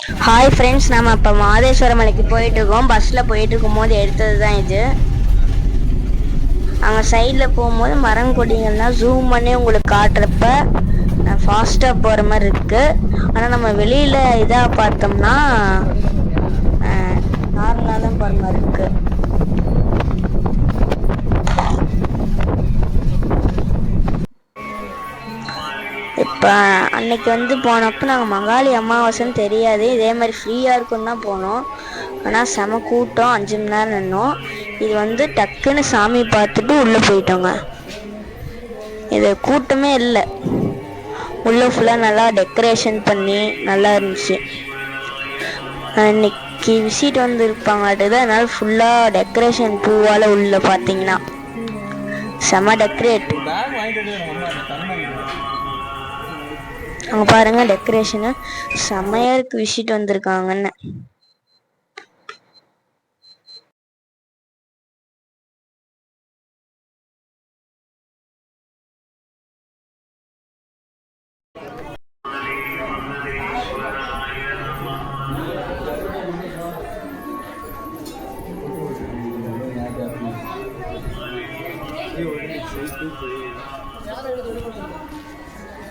Hi friends நம்ம இப்போ மாதேஸ்வர மலைக்கு போயிட்டு இருக்கோம் பஸ்ஸில் போயிட்டு இருக்கும்போது எடுத்தது தான் இது. அங்கே சைடில் போகும்போது மரம் கொடிகள்லாம் ஜூம் பண்ணி உங்களுக்கு காட்டுறப்ப ஃபாஸ்ட்டாக போகிற மாதிரி இருக்குது ஆனால் நம்ம வெளியில் இதாக பார்த்தோம்னா நார்மலாக தான் போகிற மாதிரி இருக்குது இப்போ அன்னைக்கு வந்து போனப்போ நாங்கள் மங்காளி அமாவாசைன்னு தெரியாது. இதே மாதிரி ஃப்ரீயாக இருக்கும் தான் போனோம். ஆனால் செம கூட்டம். அஞ்சு மணி நேரம் நின்னோம். இது வந்து டக்குன்னு சாமி பார்த்துட்டு உள்ளே போயிட்டோங்க. இது கூட்டமே இல்லை. உள்ளே ஃபுல்லாக நல்லா டெக்கரேஷன் பண்ணி நல்லா இருந்துச்சு. இன்னைக்கு விசிட் வந்துருப்பாங்களாட்டு தான் அதனால் ஃபுல்லாக டெக்கரேஷன் பூவால் உள்ளே பார்த்தீங்கன்னா. செம டெக்கரேட் அங்கே பாருங்க டெக்கரேஷனு செம்மையாக இருக்கு விசிட் வந்திருக்காங்கன்னு.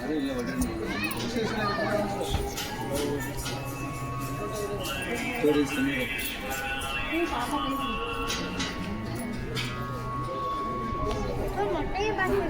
Tôi muốn.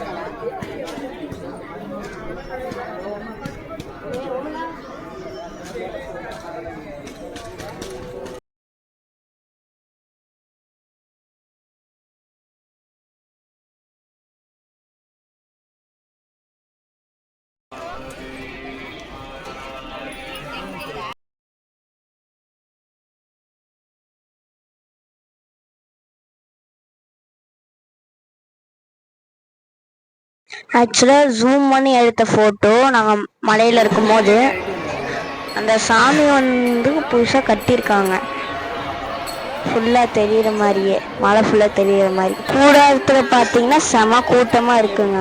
ஆக்சுவலாக ஜூம் பண்ணி எடுத்த ஃபோட்டோ நாங்கள் மலையில் இருக்கும்போது அந்த சாமி வந்து புதுசாக கட்டியிருக்காங்க. ஃபுல்லாக தெரிகிற மாதிரியே மலை ஃபுல்லாக தெரிகிற மாதிரி. கூடாரத்தில் பார்த்தீங்கன்னா செம கூட்டமாக இருக்குங்க.